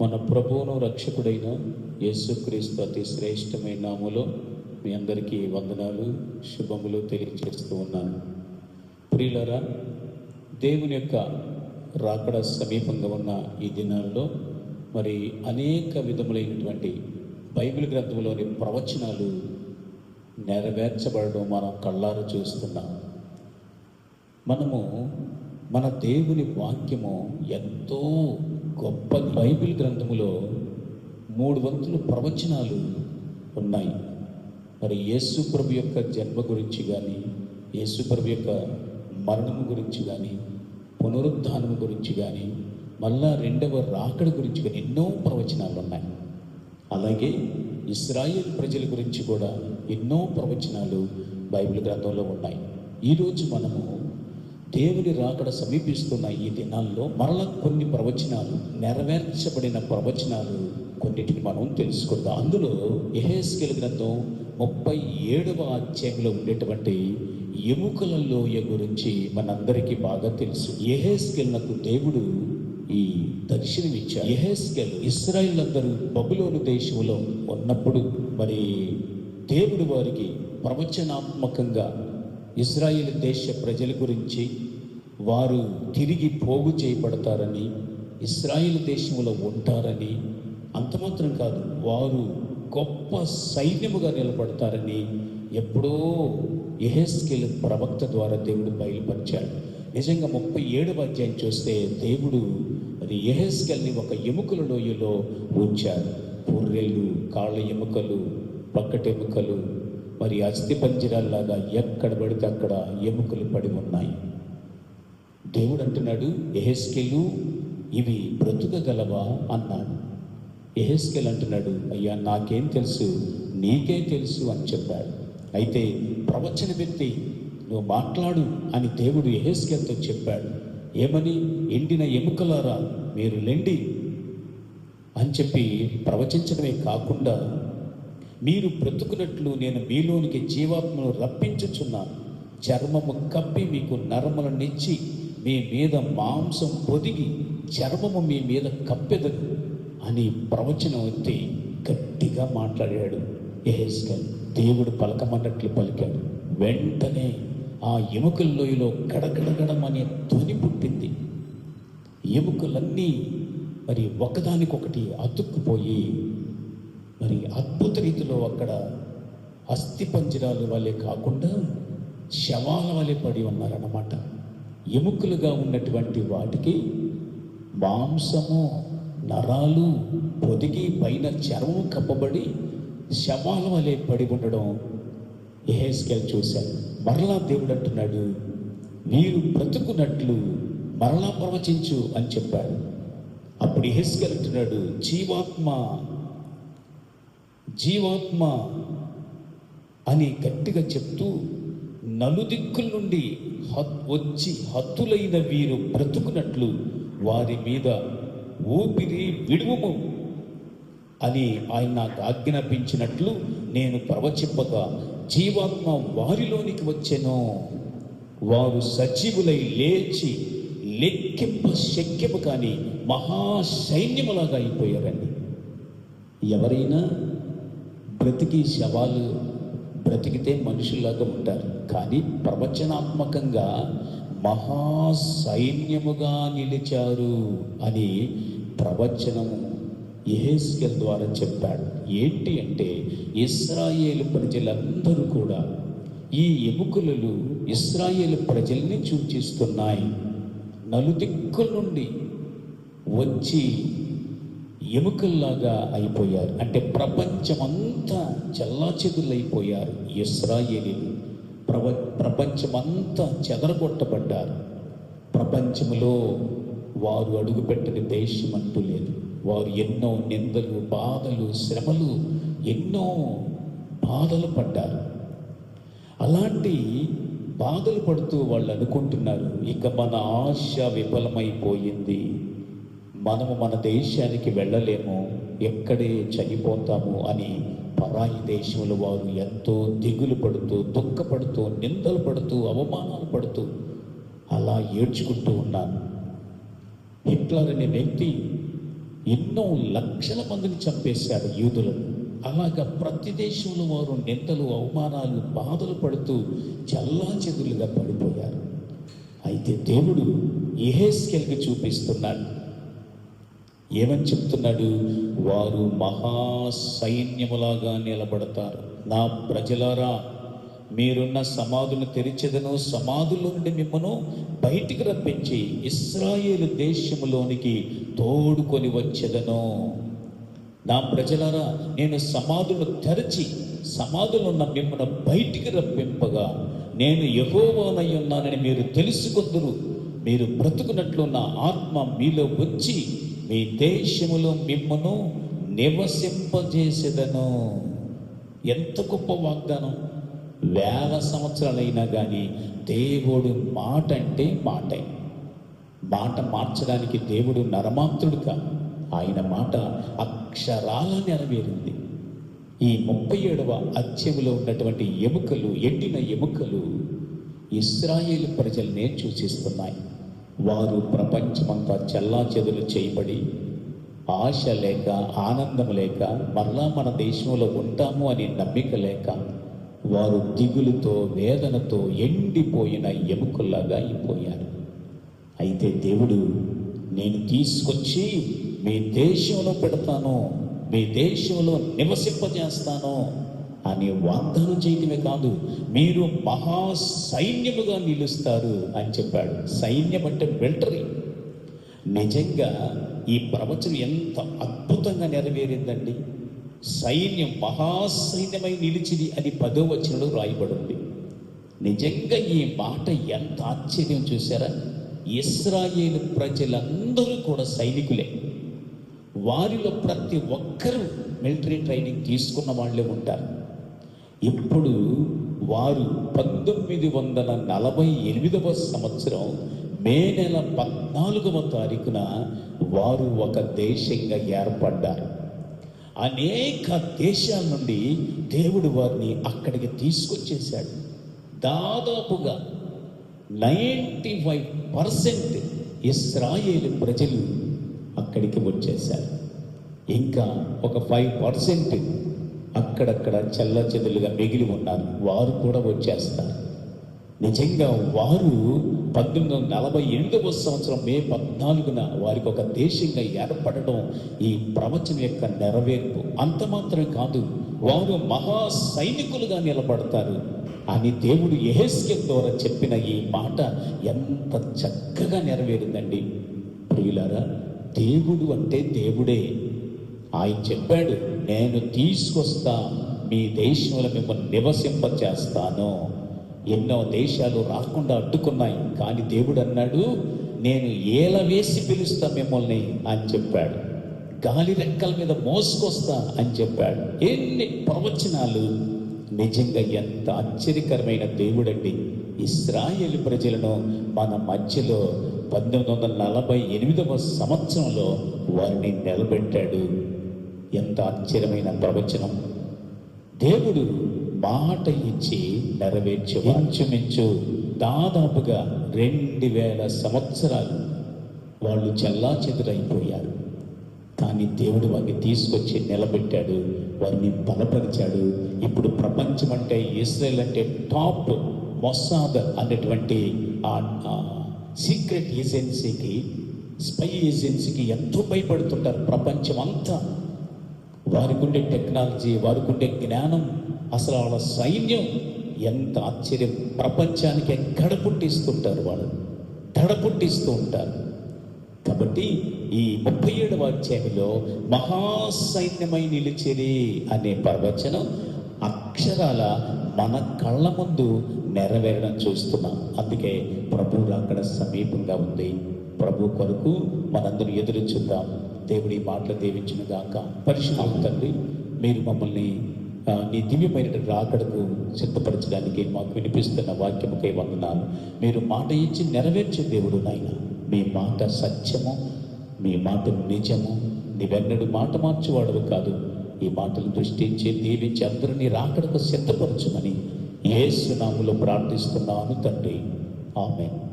మన ప్రభువును రక్షకుడైన యేసుక్రీస్తు అతి శ్రేష్టమైన నామలో మీ అందరికీ వందనాలు శుభములు తెలియజేస్తూ ఉన్నాను. ప్రియులరా దేవుని యొక్క రాకడ సమీపంగా ఉన్న ఈ దినాల్లో మరి అనేక విధములైనటువంటి బైబిల్ గ్రంథంలోని ప్రవచనాలు నెరవేర్చబడడం మనం కళ్ళారు చూస్తున్నాం. మనము మన దేవుని వాక్యము ఎంతో గొప్ప బైబిల్ గ్రంథములో మూడు వంతులు ప్రవచనాలు ఉన్నాయి. మరి యేసు ప్రభు యొక్క జన్మ గురించి కానీ యేసు ప్రభు యొక్క మరణము గురించి కానీ పునరుద్ధానము గురించి కానీ మళ్ళా రెండవ రాకడ గురించి కానీ ఎన్నో ప్రవచనాలు ఉన్నాయి. అలాగే ఇస్రాయేల్ ప్రజల గురించి కూడా ఎన్నో ప్రవచనాలు బైబిల్ గ్రంథంలో ఉన్నాయి. ఈరోజు మనము దేవుని రాకడ సమీపిస్తున్న ఈ దినాల్లో మరల కొన్ని ప్రవచనాలు నెరవేర్చబడిన ప్రవచనాలు కొన్నిటిని మనం తెలుసుకుందాం. అందులో ఎహేస్కెల్ గ్రంథం ముప్పై ఏడవ అధ్యాయంలో ఉండేటువంటి ఎముకల లోయ గురించి మనందరికీ బాగా తెలుసు. ఎహెస్కెల్నకు దేవుడు ఈ దర్శనం ఎహేస్కెల్ ఇస్రాయిల్ అందరూ బబులోను దేశంలో ఉన్నప్పుడు మరి దేవుడు వారికి ప్రవచనాత్మకంగా ఇస్రాయేల్ దేశ ప్రజల గురించి వారు తిరిగి పోగు చేయబడతారని ఇస్రాయేల్ దేశంలో ఉంటారని అంతమాత్రం కాదు వారు గొప్ప సైన్యముగా నిలబడతారని ఎప్పుడో ఎహెస్కెల్ ప్రవక్త ద్వారా దేవుడు బయలుపరిచాడు. నిజంగా ముప్పై ఏడవ అధ్యాయం చూస్తే దేవుడు అది ఎహెస్కెల్ని ఒక ఎముకల లోయలో ఉంచారు పుర్రెలు కాళ్ళ ఎముకలు పక్కటెముకలు మరి అస్థి పంజరాల్లాగా ఎక్కడ పడితే అక్కడ ఎముకలు పడి ఉన్నాయి. దేవుడు అంటున్నాడు ఎహెస్కెలు ఇవి బ్రతుకగలవా? అన్నాడు. ఎహెస్కెల్ అంటున్నాడు అయ్యా నాకేం తెలుసు నీకే తెలుసు అని చెప్పాడు. అయితే ప్రవచన వ్యక్తి నువ్వు మాట్లాడు అని దేవుడు ఎహెస్కెల్తో చెప్పాడు. ఏమని? ఎండిన ఎముకలారా మీరు లెండి అని చెప్పి ప్రవచించడమే కాకుండా మీరు బ్రతుకున్నట్లు నేను మీలోనికి జీవాత్మను రప్పించుచున్నాను. చర్మము కప్పి మీకు నరములనిచ్చి మీ మీద మాంసం పొదిగి చర్మము మీ మీద కప్పెదదు అని ప్రవచనం వచ్చి గట్టిగా మాట్లాడాడు. ఎహెస్కల్ దేవుడు పలకమన్నట్లు పలికాడు. వెంటనే ఆ ఎముకల లోయలో గడగడగడమనే ధ్వని పుట్టింది. ఎముకలన్నీ మరి ఒకదానికొకటి అతుక్కుపోయి మరి అద్భుత రీతిలో అక్కడ అస్థి పంజరాలు వలె కాకుండా శవాల వలె పడి ఉన్నారన్నమాట. ఎముకలుగా ఉన్నటువంటి వాటికి మాంసము నరాలు పొదిగి పైన చర్మం కప్పబడి శవాల వలె పడి ఉండడం ఎహెస్కెల్ చూశాను మరలా దేవుడు అంటున్నాడు మీరు బ్రతుకున్నట్లు మరలా ప్రవచించు అని చెప్పాడు. అప్పుడు ఎహెస్కెల్ అంటున్నాడు జీవాత్మ జీవాత్మ అని గట్టిగా చెప్తూ నలుదిక్కుల నుండి హత్ వచ్చి హత్తులైన వీరు బ్రతుకున్నట్లు వారి మీద ఊపిరి విడువము అని ఆయన నాకు ఆజ్ఞాపించినట్లు నేను ప్రవచింపగా జీవాత్మ వారిలోనికి వచ్చెను. వారు సజీవులై లేచి లెక్కింప శక్యము కానీ మహాసైన్యములాగా అయిపోయారండి. ఎవరైనా బ్రతికి శవాలు బ్రతికితే మనుషుల్లాగా ఉంటారు. కానీ ప్రవచనాత్మకంగా మహా సైన్యముగా నిలిచారు అని ప్రవచనము ఎహెస్కెల్ ద్వారా చెప్పాడు. ఏంటి అంటే ఇస్రాయేలు ప్రజలందరూ కూడా ఈ ఎముకలు ఇస్రాయేలు ప్రజల్ని సూచిస్తున్నాయి. నలుదిక్కుల నుండి వచ్చి ఎముకల్లాగా అయిపోయారు. అంటే ప్రపంచమంతా చెల్లాచెదులైపోయారు ఇస్రాయేలీలు. ప్రవ ప్రపంచమంతా చెదరగొట్టబడ్డారు. ప్రపంచంలో వారు అడుగుపెట్టని దేశం అంటూ లేదు. వారు ఎన్నో నిందలు బాధలు శ్రమలు ఎన్నో బాధలు పడ్డారు. అలాంటి బాధలు పడుతూ వాళ్ళు అనుకుంటున్నారు ఇక మన ఆశ విఫలమైపోయింది. మనము మన దేశానికి వెళ్ళలేము. ఎక్కడే చనిపోతాము అని పరాయి దేశముల వారు ఎంతో దిగులు పడుతూ దుఃఖపడుతూ నిందలు పడుతూ అవమానాలు పడుతూ అలా ఏడ్చుకుంటూ ఉన్నారు. హిట్లర్ అనే వ్యక్తి ఎన్నో లక్షల మందిని చంపేశాడు యూదులను. అలాగా ప్రతి దేశంలో వారు నిందలు అవమానాలు బాధలు పడుతూ చల్లా చెదులుగా పడిపోయారు. అయితే దేవుడు ఎహెస్కెల్కి చూపిస్తున్నాడు. ఏమని చెప్తున్నాడు? వారు మహా సైన్యములాగా నిలబడతారు. నా ప్రజలారా మీరున్న సమాధులను తెరిచెదను సమాధుల నుండి మిమ్మను బయటికి రప్పించి ఇస్రాయేలు దేశములోనికి తోడుకొని వచ్చేదను. నా ప్రజలారా నేను సమాధులు తెరచి సమాధులున్న మిమ్మను బయటికి రప్పింపగా నేను యహోవానై ఉన్నానని మీరు తెలుసుకుందరు. మీరు బ్రతుకున్నట్లు నా ఆత్మ మీలో వచ్చి మీ దేశములో మిమ్మను నివసింపజేసేదను. ఎంత గొప్ప వాగ్దానం. వేల సంవత్సరాలైనా కానీ దేవుడు మాట అంటే మాటే. మాట మార్చడానికి దేవుడు నరమాత్రుడు ఆయన మాట అక్షరాల నెరవేరింది. ఈ ముప్పై ఏడవ అధ్యయములో ఉన్నటువంటి ఎముకలు ఎండిన ఎముకలు ఇస్రాయేల్ ప్రజల్నే సూచిస్తున్నాయి. వారు ప్రపంచమంతా చెల్లా చేయబడి ఆశ లేక ఆనందం లేక మరలా మన దేశంలో ఉంటాము అనే నమ్మిక లేక వారు దిగులుతో వేదనతో ఎండిపోయిన ఎముకల్లాగా అయిపోయారు. అయితే దేవుడు నేను తీసుకొచ్చి మీ దేశంలో పెడతాను మీ దేశంలో నివసింపజేస్తాను అని వాగ్దానం చేయటమే కాదు మీరు మహా సైన్యముగా నిలుస్తారు అని చెప్పాడు. సైన్యం అంటే మిలిటరీ. నిజంగా ఈ ప్రవచనం ఎంత అద్భుతంగా నెరవేరిందండి. సైన్యం మహాసైన్యమై నిలిచింది అని పదో వచనంలో రాయబడింది. నిజంగా ఈ మాట ఎంత ఆశ్చర్యం చూసారా ఇస్రాయేలు ప్రజలందరూ కూడా సైనికులే. వారిలో ప్రతి ఒక్కరూ మిలిటరీ ట్రైనింగ్ తీసుకున్న వాళ్ళే ఉంటారు. ఇప్పుడు వారు పంతొమ్మిది వందల నలభై ఎనిమిదవ సంవత్సరం మే నెల పద్నాలుగవ తారీఖున వారు ఒక దేశంగా ఏర్పడ్డారు. అనేక దేశాల నుండి దేవుడు వారిని అక్కడికి తీసుకొచ్చేశాడు. దాదాపుగా నైంటీ ఫైవ్ పర్సెంట్ ఇస్రాయేల్ ప్రజలు అక్కడికి వచ్చేశారు. ఇంకా ఒక ఫైవ్ పర్సెంట్ అక్కడక్కడ చల్ల చెదులుగా మిగిలి ఉన్నారు. వారు కూడా వచ్చేస్తారు. నిజంగా వారు పద్దెనిమిది వందల నలభై ఎనిమిదవ సంవత్సరం మే పద్నాలుగున వారికి ఒక దేశంగా ఏర్పడడం ఈ ప్రవచనం యొక్క నెరవేర్పు. అంత మాత్రం కాదు వారు మహా సైనికులుగా నిలబడతారు. అని దేవుడు ఎహెస్కెల్ ద్వారా చెప్పిన ఈ మాట ఎంత చక్కగా నెరవేరిందండి. ప్రియులారా దేవుడు అంటే దేవుడే. ఆయన చెప్పాడు నేను తీసుకొస్తా మీ దేశంలో మిమ్మల్ని నివసింపచేస్తాను. ఎన్నో దేశాలు రాకుండా అడ్డుకున్నాయి కానీ దేవుడు అన్నాడు నేను ఏల వేసి పిలుస్తా మిమ్మల్ని అని చెప్పాడు. గాలి రెక్కల మీద మోసుకొస్తా అని చెప్పాడు. ఎన్ని ప్రవచనాలు! నిజంగా ఎంత ఆశ్చర్యకరమైన దేవుడండి. ఇస్రాయేల్ ప్రజలను మన మధ్యలో పంతొమ్మిది వందల నలభై ఎనిమిదవ సంవత్సరంలో వారిని నిలబెట్టాడు. ఎంత ఆశ్చర్యమైన ప్రవచనం. దేవుడు మాట ఇచ్చి నెరవేర్చు ఇంచుమించు దాదాపుగా రెండు వేల సంవత్సరాలు వాళ్ళు చల్లా చెదురైపోయారు కానీ దేవుడు వారిని తీసుకొచ్చి నిలబెట్టాడు వారిని బలపరిచాడు. ఇప్పుడు ప్రపంచం అంటే ఇస్రాయల్ అంటే టాప్ మొసాద్ అనేటువంటి ఆ సీక్రెట్ ఏజెన్సీకి స్పై ఏజెన్సీకి ఎంతో భయపడుతుంటారు ప్రపంచం అంతా వారికి ఉండే టెక్నాలజీ వారికి ఉండే జ్ఞానం అసలు వాళ్ళ సైన్యం ఎంత ఆశ్చర్యం. ప్రపంచానికి ఎక్కడ పుట్టిస్తుంటారు వాళ్ళు? దడ పుట్టిస్తూ ఉంటారు. కాబట్టి ఈ ముప్పై ఏడవ అధ్యాయంలో మహాసైన్యమై నిలిచేది అనే ప్రవచనం అక్షరాల మన కళ్ళ ముందు నెరవేరడం చూస్తున్నాం. అందుకే ప్రభువులు అక్కడ సమీపంగా ఉంది. ప్రభు కొరకు మనందరూ ఎదురు చూద్దాం. దేవుడి మాటలు దీవించిన గాక. పరిశుభ్రం తండ్రి మీరు మమ్మల్ని నీ దివ్యమైన రాకడకు సిద్ధపరచడానికి మాకు వినిపిస్తున్న వాక్యముకై వందనాలు. మీరు మాట ఇచ్చి నెరవేర్చే దేవుడు నాయన. మీ మాట సత్యము మీ మాట నిజము. నీవెన్నడు మాట మార్చేవాడు కాదు. ఈ మాటలు దృష్టించి దీవించి అందరినీ రాకడకు సిద్ధపరచుమని సునాములు ప్రార్థిస్తున్నాను తండ్రి. ఆమె